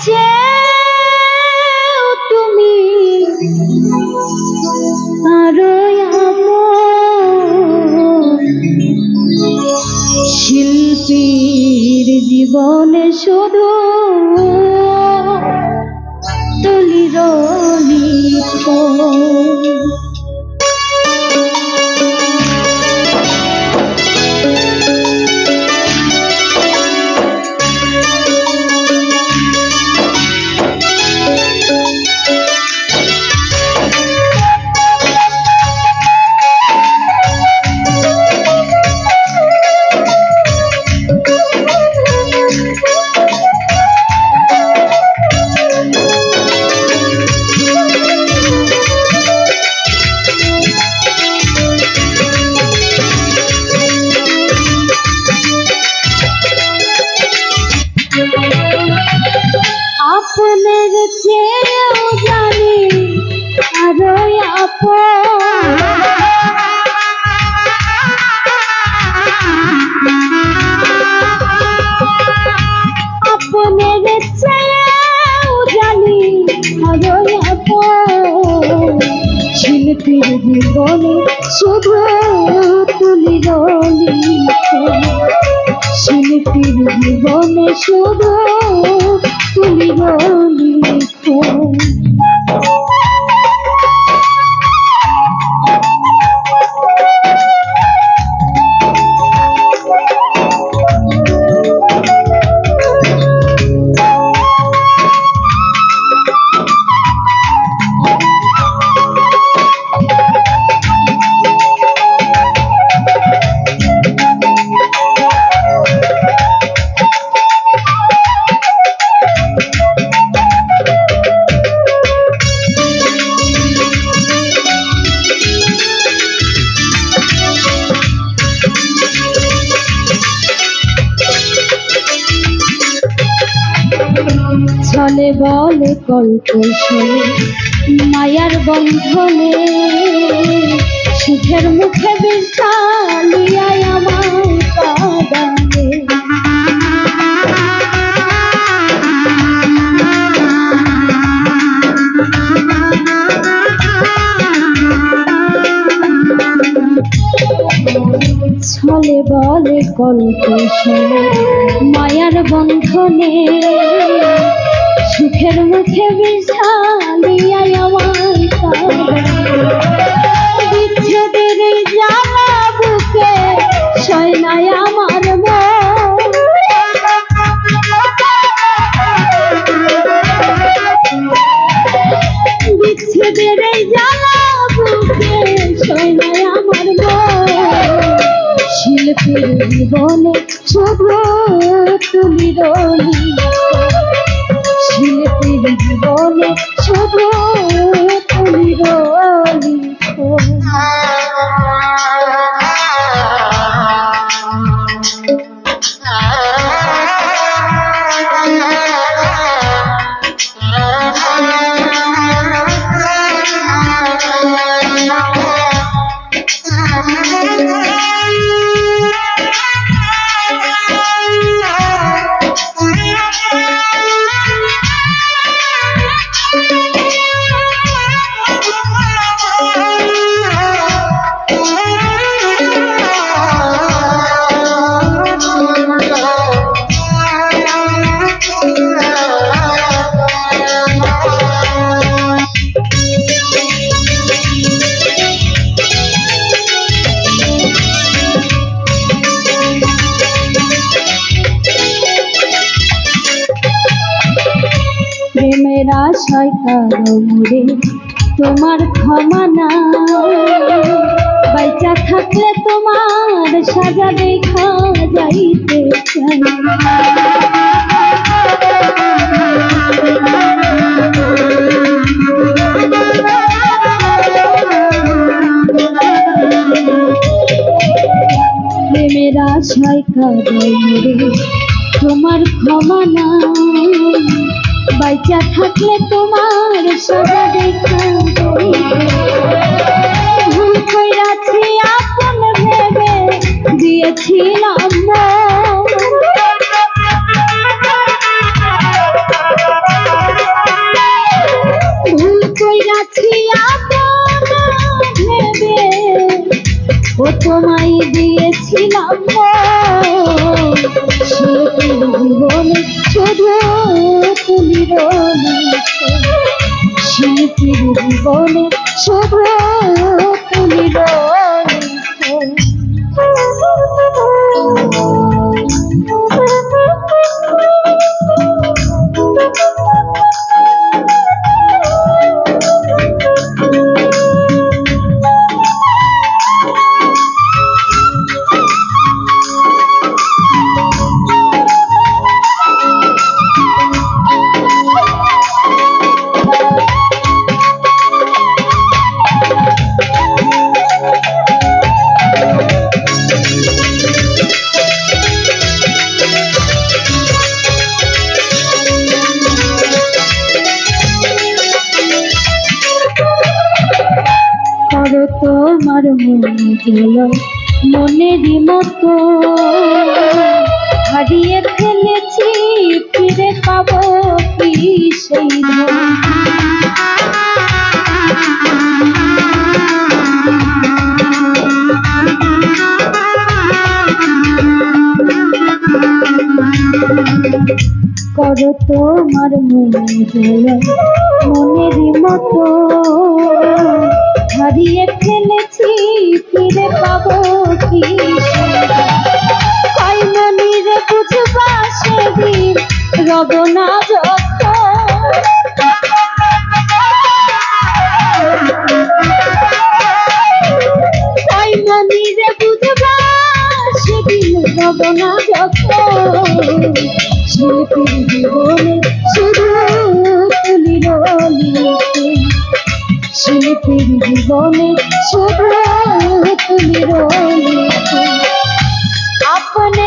亲 জীবনে শুধু তুলির লিখন। শিল্পীর জীবনে শুধু তুলির লিখন। বলে কল্প মায়ার বন্ধনে সুখের মুখে বিশালিয়ায় আমার কাদানে ছলে বলে কল্প মায়ার বন্ধনে সুখের মুখে বিশালিয়াই আমার বিচ্ছেদের জ্বালা বুকে সয়নায় আমার। বিচ্ছেদের জ্বালা বুকে সয়নায় আমার। শিল্পীর জীবনে শুধু তুমি রলি শিল্পীর জীবনে শুধু তুমি রলি প্রেমের আশায় কারও তোমার ক্ষমা না বাইচা থাকলে তোমার সাজা দেখা যাইতে চাই প্রেমের আশায় কাদাই রে তোমার ক্ষমা না বাইচা থাকলে তোমার সদা দেখা ভুল কইরাছি আপন ভেবে দিয়েছিলাম ভুল কইরাছি আপন ভেবে ও তোমায় দিয়েছিলাম লিখন শিল্পীর জীবনে সব তুমি লিখন তোমার মনে গেল মনেরই মতো। হারিয়ে ফেলেছি, ফিরে পাবো কি সেই করো তোমার মনে গেল মতো। হারিয়ে ফেলেছি, ফিরে পাবো কি তাই মনিরে বুঝবা সেদিন রব না তাই মনিরে বুঝবা সেদিন রব শিল্পীর জীবনে শুধু লিখন শিল্পীর জীবনে শুধু তুমি লিখন আপনের